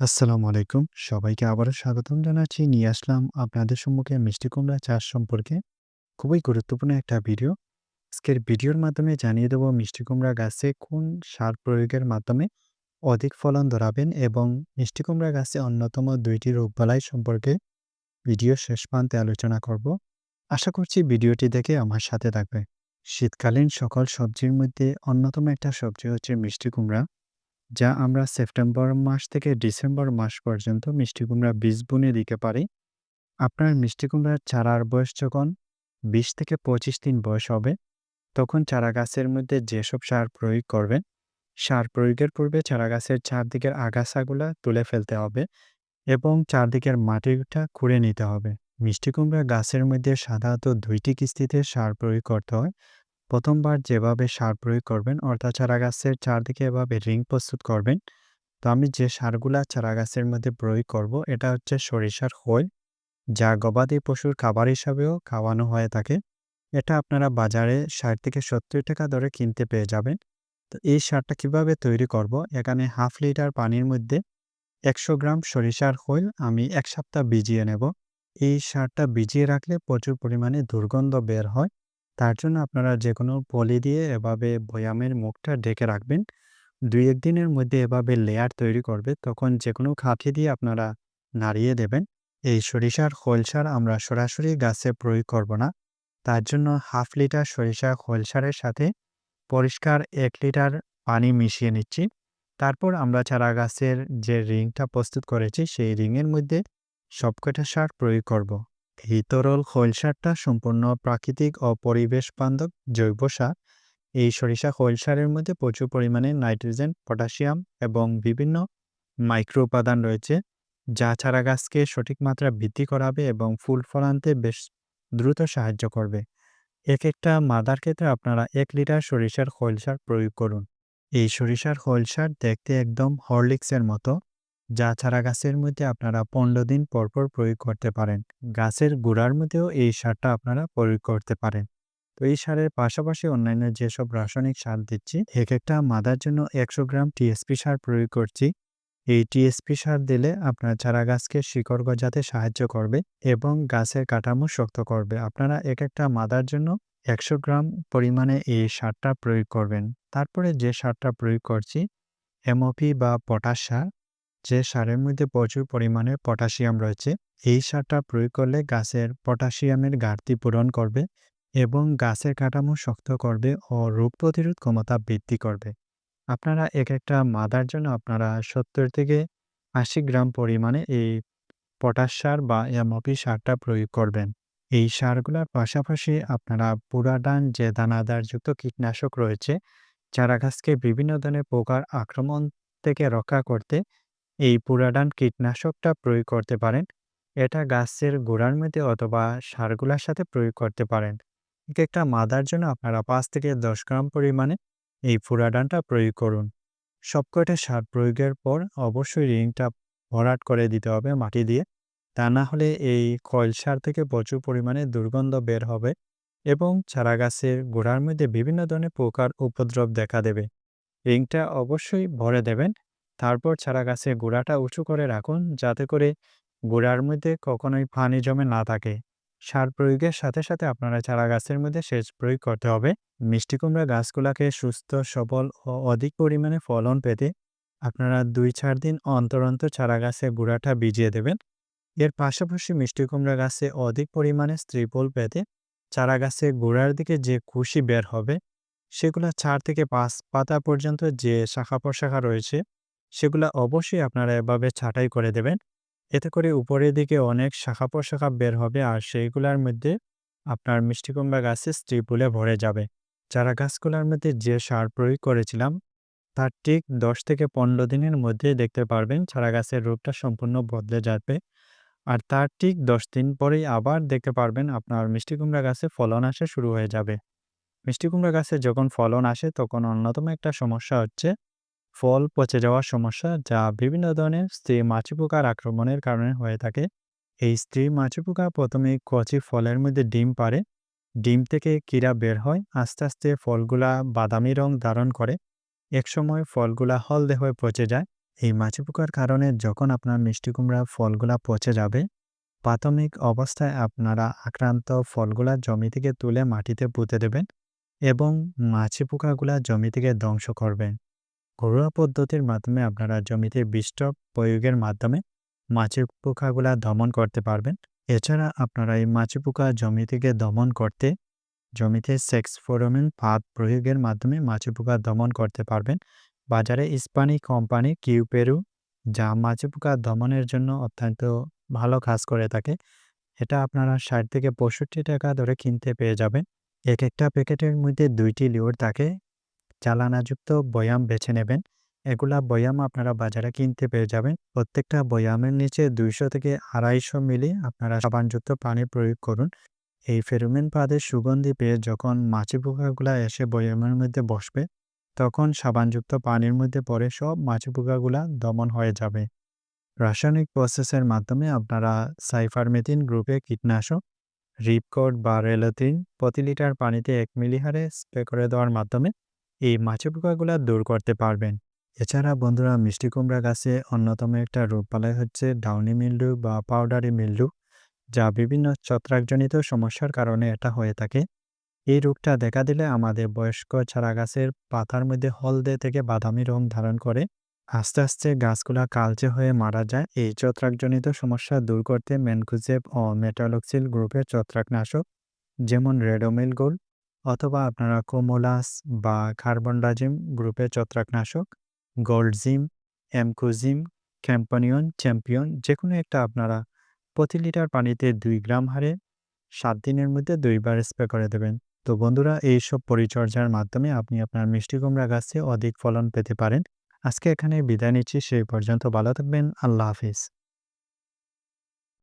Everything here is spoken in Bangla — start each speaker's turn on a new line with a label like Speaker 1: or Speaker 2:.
Speaker 1: আসসালামু আলাইকুম। সবাইকে আবারও স্বাগতম জানাচ্ছি। নিয়ে আসলাম আপনাদের সম্মুখে মিষ্টি কুমড়া চাষ সম্পর্কে খুবই গুরুত্বপূর্ণ একটা ভিডিও। আজকের ভিডিওর মাধ্যমে জানিয়ে দেব মিষ্টি কুমড়া গাছে কোন সার প্রয়োগের মাধ্যমে অধিক ফলন ধরাবেন এবং মিষ্টি কুমড়া গাছে অন্যতম ২ টি রোগবালাই সম্পর্কে ভিডিও শেষ প্রান্তে আলোচনা করব। আশা করছি ভিডিওটি দেখে আমার সাথে থাকবে। শীতকালীন সকল সবজির মধ্যে অন্যতম একটা সবজি হচ্ছে মিষ্টি কুমড়া। যা আমরা সেপ্টেম্বর মাস থেকে ডিসেম্বর মাস পর্যন্ত মিষ্টি কুমড়া বীজ বুনে দিতে পারি। আপনার মিষ্টি কুমড়ার চারার বয়স যখন ২০ থেকে ২৫ দিন বয়স হবে, তখন চারা গাছের মধ্যে যেসব সার প্রয়োগ করবেন, সার প্রয়োগের পূর্বে চারা গাছের চারদিকের আগাছাগুলা তুলে ফেলতে হবে এবং চারদিকের মাটিটা খুঁড়ে নিতে হবে। মিষ্টি কুমড়া গাছের মধ্যে সাধারণত দুইটি কিস্তিতে সার প্রয়োগ করতে হয়। প্রথমবার যেভাবে সার প্রয়োগ করবেন অর্থাৎ চারা গাছের চারদিকে এভাবে রিং প্রস্তুত করবেন। তো আমি যে সারগুলা চারা গাছের মধ্যে প্রয়োগ করব এটা হচ্ছে সরিষার খৈল, যা গবাদি পশুর খাবার হিসাবেও খাওয়ানো হয়ে থাকে। এটা আপনারা বাজারে ৬০ থেকে ৭০ টাকা দরে কিনতে পেয়ে যাবেন। তো এই সারটা কীভাবে তৈরি করব? এখানে হাফ লিটার পানির মধ্যে ১০০ গ্রাম সরিষার খৈল আমি এক সপ্তাহ ভিজিয়ে নেব। এই সারটা ভিজিয়ে রাখলে প্রচুর পরিমাণে দুর্গন্ধ বের হয়। তার জন্য আপনারা যে কোনো পলি দিয়ে এভাবে বয়ামের মুখটা ঢেকে রাখবেন। ২-১ দিনের মধ্যে এভাবে লেয়ার তৈরি করবে তখন যে কোনো কাঠি দিয়ে আপনারা নাড়িয়ে দেবেন। এই সরিষার খৈল সার আমরা সরাসরি গাছে প্রয়োগ করব না। তার জন্য হাফ লিটার সরিষার খৈল সারের সাথে পরিষ্কার এক লিটার পানি মিশিয়ে নিচ্ছি। তারপর আমরা চারা গাছের যে রিংটা প্রস্তুত করেছি, সেই রিংয়ের মধ্যে সবকটা সার প্রয়োগ করব। এই তরল খৈল সারটা সম্পূর্ণ প্রাকৃতিক ও পরিবেশ বান্ধব জৈব সার। এই সরিষা খৈল সারের মধ্যে প্রচুর পরিমাণে নাইট্রোজেন, পটাশিয়াম এবং বিভিন্ন মাইক্রো উপাদান রয়েছে, যা চারা গাছকে সঠিক মাত্রা বৃদ্ধি করাবে এবং ফুল ফল আনতে বেশ দ্রুত সাহায্য করবে। এক একটা মাদার ক্ষেত্রে আপনারা এক লিটার সরিষার খৈল সার প্রয়োগ করুন। এই সরিষার খৈল সার দেখতে একদম হরলিক্সের মতো, যা চারা গাছের মধ্যে আপনারা ১৫ দিন পরপর প্রয়োগ করতে পারেন। গাছের গোড়ার মধ্যেও এই সারটা আপনারা প্রয়োগ করতে পারেন। তো এই সারের পাশাপাশি অন্যান্য যেসব রাসায়নিক সার দিচ্ছি, এক একটা মাদার জন্য ১০০ গ্রাম টিএসপি সার প্রয়োগ করছি। এই টিএসপি সার দিলে আপনার চারা গাছকে শিকড় গজাতে সাহায্য করবে এবং গাছের কাঠামো শক্ত করবে। আপনারা এক একটা মাদার জন্য ১০০ গ্রাম পরিমাণে এই সারটা প্রয়োগ করবেন। তারপরে যে সারটা প্রয়োগ করছি, এমওপি বা পটাশ সার, যে সারের মধ্যে প্রচুর পরিমাণে পটাশিয়াম রয়েছে। এই সারটা প্রয়োগ করলে গাছের পটাশিয়ামের ঘাটতি পূরণ করবে এবং গাছের কাঠামো শক্ত করবে ও রোগ প্রতিরোধ ক্ষমতা বৃদ্ধি করবে। আপনারা এক একটা মাদার জন্য আপনারা ৭০ থেকে ৮০ গ্রাম পরিমাণে এই পটাশ সার বা এমপি সারটা প্রয়োগ করবেন। এই সারগুলার পাশাপাশি আপনারা পুরাডান যে দানাদারযুক্ত কীটনাশক রয়েছে, চারা গাছকে বিভিন্ন ধরনের পোকার আক্রমণ থেকে রক্ষা করতে এই পুরাডান কীটনাশকটা প্রয়োগ করতে পারেন। এটা গাছের গোড়ার মধ্যে অথবা সারগুলার সাথে প্রয়োগ করতে পারেন। একেকটা মাদার জন্য আপনারা পাঁচ থেকে ১০ গ্রাম পরিমাণে এই ফুরাডানটা প্রয়োগ করুন। সবকটা সার প্রয়োগের পর অবশ্যই রিংটা ভরাট করে দিতে হবে মাটি দিয়ে। তা না হলে এই খৈল সার থেকে প্রচুর পরিমাণে দুর্গন্ধ বের হবে এবং চারা গাছের গোড়ার মধ্যে বিভিন্ন ধরনের পোকার উপদ্রব দেখা দেবে। রিংটা অবশ্যই ভরে দেবেন। তারপর চারা গাছের গোড়াটা উঁচু করে রাখুন যাতে করে গোড়ার মধ্যে কখনোই পানি জমে না থাকে। সার প্রয়োগের সাথে সাথে আপনারা চারা গাছের মধ্যে সেচ প্রয়োগ করতে হবে। মিষ্টি কুমড়া গাছগুলাকে সুস্থ, সবল ও অধিক পরিমাণে ফলন পেতে আপনারা ২-৪ দিন অন্তর, অন্তর চারা গাছের গোড়াটা ভিজিয়ে দেবেন। এর পাশাপাশি মিষ্টি কুমড়া গাছে অধিক পরিমাণে স্ত্রী ফুল পেতে চারা গাছের গোড়ার দিকে যে কুশি বের হবে, সেগুলা চার থেকে পাঁচ পাতা পর্যন্ত যে শাখা-প্রশাখা রয়েছে, সেগুলা অবশ্যই আপনারা এভাবে ছাঁটাই করে দেবেন। এতে করে উপরের দিকে অনেক শাখা-প্রশাখা বের হবে আর সেইগুলার মধ্যে আপনার মিষ্টি কুমড়া গাছে স্ত্রী ফুলে ভরে যাবে। চারা গাছগুলার মধ্যে যে সার প্রয়োগ করেছিলাম, তার ঠিক ১০ থেকে ১৫ দিনের মধ্যেই দেখতে পারবেন চারা গাছের রূপটা সম্পূর্ণ বদলে যাবে। আর তার ঠিক ১০ দিন পরেই আবার দেখতে পারবেন আপনার মিষ্টি কুমড়া গাছে ফলন আসা শুরু হয়ে যাবে। মিষ্টি কুমড়া গাছে যখন ফলন আসে তখন অন্যতম একটা সমস্যা হচ্ছে ফল পচে যাওয়ার সমস্যা, যা বিভিন্ন ধরনের স্ত্রী মাছি পোকার আক্রমণের কারণে হয়ে থাকে। এই স্ত্রী মাছি পোকা প্রথমে কচি ফলের মধ্যে ডিম পাড়ে। ডিম থেকে কিরা বের হয়। আস্তে, আস্তে ফলগুলা বাদামি রং ধারণ করে। একসময় ফলগুলা হলদে হয়ে পচে যায়। এই মাছি পোকার কারণে যখন আপনার মিষ্টি কুমড়া ফলগুলা পচে যাবে, প্রাথমিক অবস্থায় আপনারা আক্রান্ত ফলগুলা জমি থেকে তুলে মাটিতে পুঁতে দেবেন এবং মাছি পোকাগুলা জমি থেকে ধ্বংস করবেন। ঘরোয়া পদ্ধতির মাধ্যমে আপনারা জমিতে বিষটক প্রয়োগের মাধ্যমে মাছি পোকাগুলা দমন করতে পারবেন। এছাড়া আপনারা এই মাছি পোকা জমি থেকে দমন করতে, জমিতে সেক্স ফেরোমন ফাঁদ প্রয়োগের মাধ্যমে মাছি পোকা দমন করতে পারবেন। বাজারে ইস্পানি কোম্পানি কিউপেরু যা মাছি পোকা দমনের জন্য অত্যন্ত ভালো কাজ করে থাকে। এটা আপনারা ষাট থেকে পঁয়ষট্টি টাকা ধরে কিনতে পেয়ে যাবেন। এক একটা প্যাকেটের মধ্যে দুইটি লিওর থাকে। চালানাযুক্ত বয়াম বেছে নেবেন। এগুলা বয়াম আপনারা বাজারে কিনতে পেয়ে যাবেন। প্রত্যেকটা বয়ামের নিচে দুইশো থেকে আড়াইশো মিলি আপনারা সাবানযুক্ত পানি প্রয়োগ করুন। এই ফেরোমন ফাঁদের সুগন্ধি পেয়ে যখন মাছি পোকাগুলা এসে বয়ামের মধ্যে বসবে, তখন সাবানযুক্ত পানির মধ্যে পড়ে সব মাছি পোকাগুলা দমন হয়ে যাবে। রাসায়নিক প্রসেসের মাধ্যমে আপনারা সাইফারমেথিন গ্রুপে কীটনাশক রিপকোড বা রেলোথিন প্রতি লিটার পানিতে এক মিলি হারে স্প্রে করে দেওয়ার মাধ্যমে এই মাছি পোকাগুলা দূর করতে পারবেন। এছাড়া বন্ধুরা, মিষ্টি কুমড়া গাছে অন্যতম একটা রোগবালাই হচ্ছে ডাউনি মিল্ডু বা পাউডারি মিল্ডু, যা বিভিন্ন ছত্রাকজনিত সমস্যার কারণে এটা হয়ে থাকে। এই রোগটা দেখা দিলে আমাদের বয়স্ক চারা গাছের পাতার মধ্যে হলদে থেকে বাদামি রং ধারণ করে আস্তে আস্তে গাছগুলা কালচে হয়ে মারা যায়। এই ছত্রাকজনিত সমস্যা দূর করতে ম্যানকোজেব ও মেটালক্সিল গ্রুপের ছত্রাকনাশক, যেমন রেডোমিল গোল্ড অথবা আপনারা কোমোলাস বা কার্বনডাজিম গ্রুপের ছত্রাকনাশক গোল্ডজিম, এমকোজিম, ক্যাম্পানিয়ন, চ্যাম্পিয়ন যে কোনো একটা আপনারা প্রতি লিটার পানিতে দুই গ্রাম হারে সাত দিনের মধ্যে দুইবার স্প্রে করে দেবেন। তো বন্ধুরা এইসব পরিচর্যার মাধ্যমে আপনি আপনার মিষ্টি কুমড়া গাছে অধিক ফলন পেতে পারেন। আজকে এখানে বিদায় নিচ্ছি সেই পর্যন্ত ভালো থাকবেন। আল্লাহ হাফিজ।